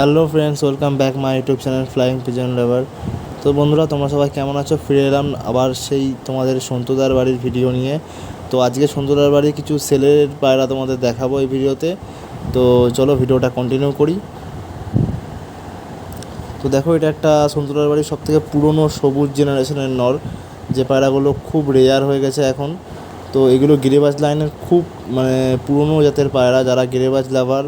Hello friends, welcome back my YouTube channel flying pigeon lover. তো বন্ধুরা, তোমরা সবাই কেমন আছো? ফিরে এলাম আবার সেই তোমাদের সন্তুদার বাড়ির ভিডিও নিয়ে। তো আজকে সন্তুদার বাড়ির কিছু সেলের পায়রা তোমাদের দেখাবো এই ভিডিওতে। তো চলো ভিডিওটা কন্টিনিউ করি। তো দেখো, এটা একটা সন্তুদার বাড়ির সব থেকে পুরনো সবুজ জেনারেশনের নর। যে পায়রাগুলো খুব রেয়ার হয়ে গেছে এখন। তো এগুলো গিরিবাজ লাইনের খুব মানে পুরনো জাতের পায়রা। যারা গিরিবাজ লাভার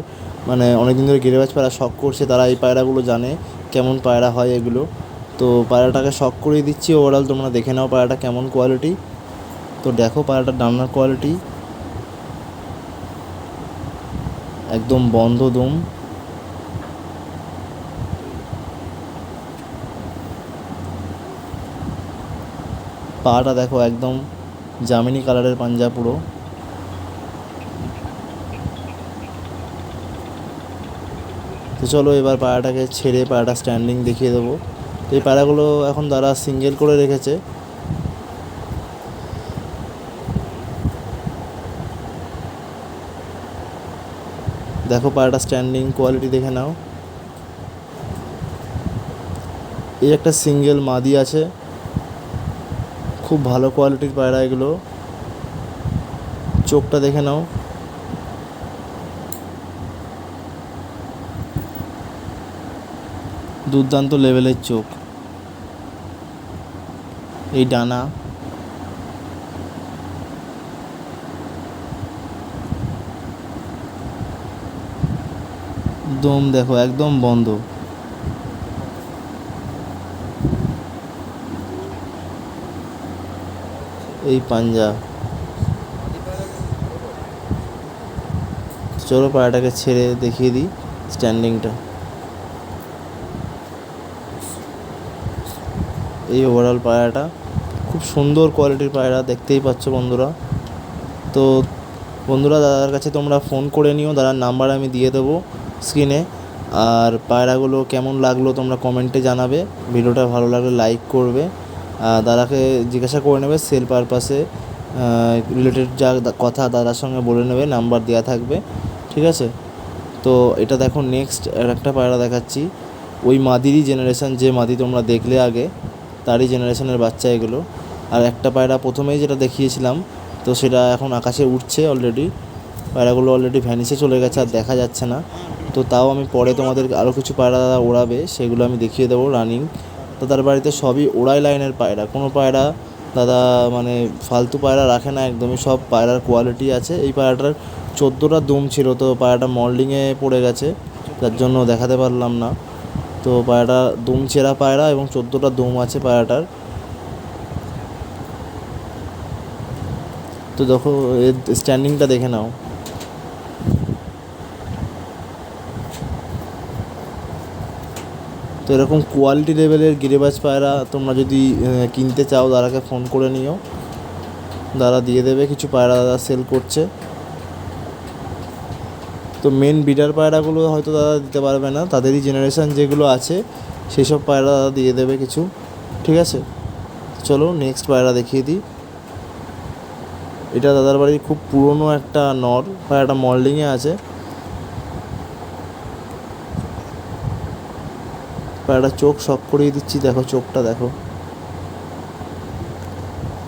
মানে অনেক দিন ধরে গিরিবাজ পায়রা শখ করছে, তারা এই পায়রাগুলো জানে কেমন পায়রা হয় এগুলো। তো পায়রাটাকে শখ করিয়ে দিচ্ছি। ওভারঅল তোমরা দেখে নাও পায়রাটা কেমন কোয়ালিটি তো দেখো পায়রাটার ডান্নার কোয়ালিটি একদম বন্ধ দম। পাটা দেখো একদম জামিনি কালারের পাঞ্জা পুরো। তো চলো এবার পায়রাটাকে ছেড়ে পায়রাটা স্ট্যান্ডিং দেখিয়ে দেবো। তো এই পায়রাগুলো এখন তারা সিঙ্গেল করে রেখেছে। দেখো পায়রাটা স্ট্যান্ডিং কোয়ালিটি দেখে নাও। এই একটা সিঙ্গেল মাদি আছে। খুব ভালো কোয়ালিটির পায়রা এগুলো। চোখটা দেখে নাও। দুর্দান্ত লেভেলের চোখ। এই ডানা। দম দেখো, একদম বন্ধ। এই পাঞ্জা। চলো পায়রাটাকে ছেড়ে দেখিয়ে দিই স্ট্যান্ডিংটা এই ওভারঅল পায়রাটা। খুব সুন্দর কোয়ালিটির পায়রা, দেখতেই পাচ্ছ বন্ধুরা। তো বন্ধুরা, দাদার কাছে তোমরা ফোন করে নিও, দাদার নাম্বার আমি দিয়ে দেবো স্ক্রিনে আর পায়রাগুলো কেমন লাগল তোমরা কমেন্টে জানাবে। ভিডিওটা ভালো লাগলে লাইক করবে। দাদাকে জিজ্ঞাসা করে নেবে সেল পারপাসে রিলেটেড যা কথা দাদার সঙ্গে বলে নেবে নাম্বার দেওয়া থাকবে। ঠিক আছে? তো এটা দেখো নেক্সট আর একটা পায়রা দেখাচ্ছি। ওই মাদিরই জেনারেশান যে মাদি তোমরা দেখলে আগে। তারই জেনারেশনের বাচ্চা এগুলো। আর একটা পায়রা প্রথমেই যেটা দেখিয়েছিলাম, তো সেটা এখন আকাশে উঠছে অলরেডি পায়রাগুলো অলরেডি ভ্যানিসে চলে গেছে, আর দেখা যাচ্ছে না। তো তাও আমি পরে তোমাদের আরও কিছু পায়রা দাদা ওড়াবে, সেগুলো আমি দেখিয়ে দেবো রানিং দাদার বাড়িতে সবই ওড়াই লাইনের পায়রা। কোনো পায়রা, দাদা মানে ফালতু পায়রা রাখে না একদমই, সব পায়রার কোয়ালিটি আছে। এই পায়রাটার চোদ্দোটা দুম ছিল, তো পায়রাটা মল্ডিংয়ে পড়ে গেছে, যার জন্য দেখাতে পারলাম না। তো পায়রাটা দুম ছেঁড়া পায়রা এবং চোদ্দোটা দুম আছে পায়রাটার। তো দেখো এর স্ট্যান্ডিংটা দেখে নাও। তো এরকম কোয়ালিটি লেভেলের গিরিবাজ পায়রা তোমরা যদি কিনতে চাও দাদাকে ফোন করে নিও। দাদা দিয়ে দেবে, কিছু পায়রা দাদা সেল করছে। তো মেন বিডার পায়রাগুলো হয়তো দাদা দিতে পারবে না। তাদেরই জেনারেশান যেগুলো আছে সেই সব পায়রা দাদা দিয়ে দেবে কিছু। ঠিক আছে? চলো নেক্সট পায়রা দেখিয়ে দিই। এটা দাদার বাড়ির খুব পুরনো একটা নর, পায়রাটা মল্ডিংয়ে আছে। পায়রাটা চোখ শখ করিয়ে দিচ্ছি, দেখো চোখটা দেখো।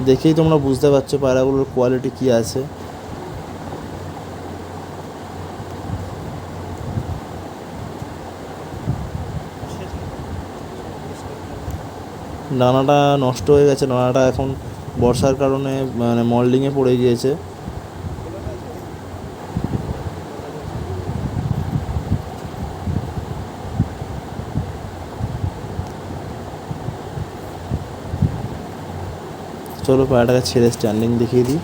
দেখেই তোমরা বুঝতে পারছ পায়রাগুলোর কোয়ালিটি কী আছে। ডানাটা নষ্ট হয়ে গেছে, ডানাটা এখন বর্ষার কারণে মানে মল্ডিংয়ে পড়ে গিয়েছে। চলো পায়রাটাকে ছেড়ে স্ট্যান্ডিং দেখিয়ে দিই।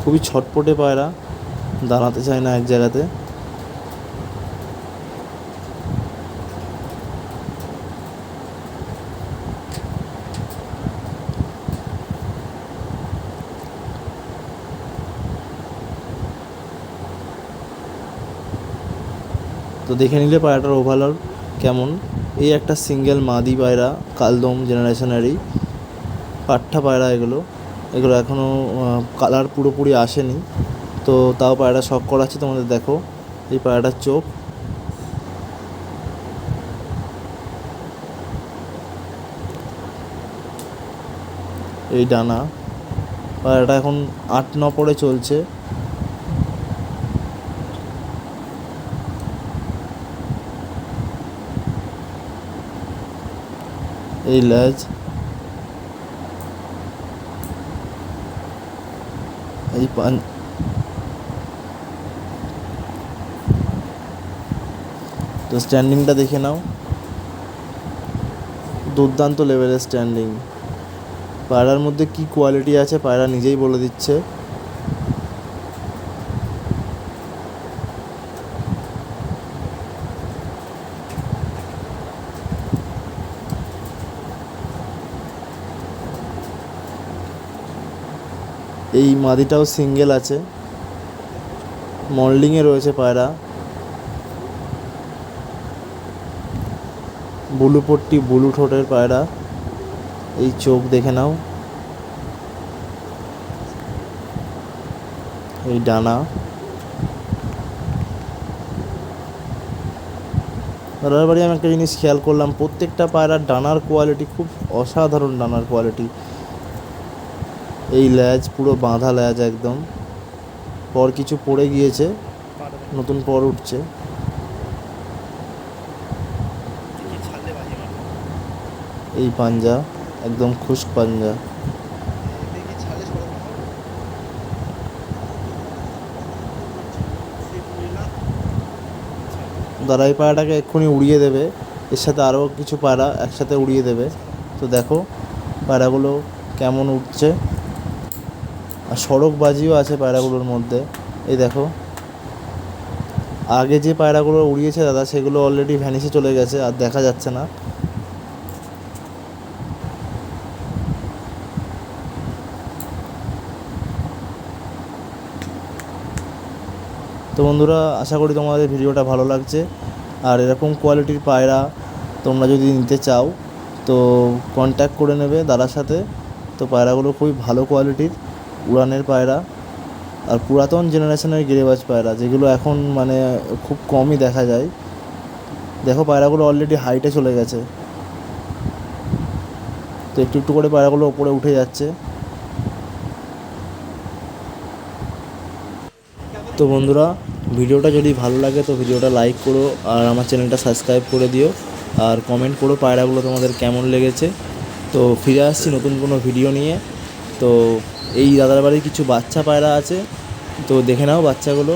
খুবই ছটপটে পায়রা, দাঁড়াতে চায় না এক জায়গাতে। তো দেখে নিলে পায়রাটার ওভারঅল কেমন? এই একটা সিঙ্গেল মাদি পায়রা, কালদম জেনারেশনারি পাঠ্ঠা পায়রা এগুলো। এগুলো এখনও কালার পুরোপুরি আসেনি। তো তাও পায়রাটা শখ করাচ্ছি তোমাদের দেখো। এই পায়রাটার চোখ। এই ডানা। পায়রাটা এখন আট, ন পরে চলছে। এই লেজ। এই পান। তো স্ট্যান্ডিংটা দেখে নাও। দুর্দান্ত লেভেলের স্ট্যান্ডিং পায়রার মধ্যে কি কোয়ালিটি আছে পায়রা নিজেই বলে দিচ্ছে। এই মাদিটাও সিঙ্গেল আছে। মল্ডিংয়ে রয়েছে পায়রা। ব্লু পট্টি, ব্লু ঠোঁটের পায়রা। এই চোখ দেখে নাও। এই ডানা। দাদার বাড়ি আমি একটা জিনিস খেয়াল করলাম, প্রত্যেকটা পায়রার ডানার কোয়ালিটি খুব অসাধারণ ডানার কোয়ালিটি এই ল্যাজ, পুরো বাঁধা ল্যাজ একদম। পর কিছু পড়ে গিয়েছে, নতুন পর উঠছে। এই পাঞ্জা, একদম খুশক পাঞ্জা। দাদা এই পায়রাটাকে এক্ষুনি উড়িয়ে দেবে। এর সাথে আরও কিছু পায়রা একসাথে উড়িয়ে দেবে। তো দেখো পায়রাগুলো কেমন উঠছে। আর সড়ক বাজিও আছে পায়রাগুলোর মধ্যে। এই দেখো। আগে যে পায়রাগুলো উড়িয়েছে দাদা, সেগুলো অলরেডি ভ্যানিসে চলে গেছে, আর দেখা যাচ্ছে না। তো বন্ধুরা, আশা করি তোমাদের ভিডিওটা ভালো লাগছে। আর এরকম কোয়ালিটির পায়রা তোমরা যদি নিতে চাও, তো কন্ট্যাক্ট করে নেবে দাদার সাথে। তো পায়রাগুলো খুবই ভালো কোয়ালিটির উড়ানের পায়রা আর পুরাতন জেনারেশনের গিরিবাজ পায়রা, যেগুলো এখন মানে খুব কমই দেখা যায়। দেখো পায়রাগুলো অলরেডি হাইটে চলে গেছে। তো একটু একটু করে পায়রাগুলো ওপরে উঠে যাচ্ছে। তো বন্ধুরা, ভিডিওটা যদি ভালো লাগে তো ভিডিওটা লাইক করো আর আমার চ্যানেলটা সাবস্ক্রাইব করে দিও। আর কমেন্ট করো পায়রাগুলো তোমাদের কেমন লেগেছে। তো ফিরে আসছি নতুন কোনো ভিডিও নিয়ে। তো এই দাদার বাড়ির কিছু বাচ্চা পায়রা আছে তো দেখে নাও বাচ্চাগুলো।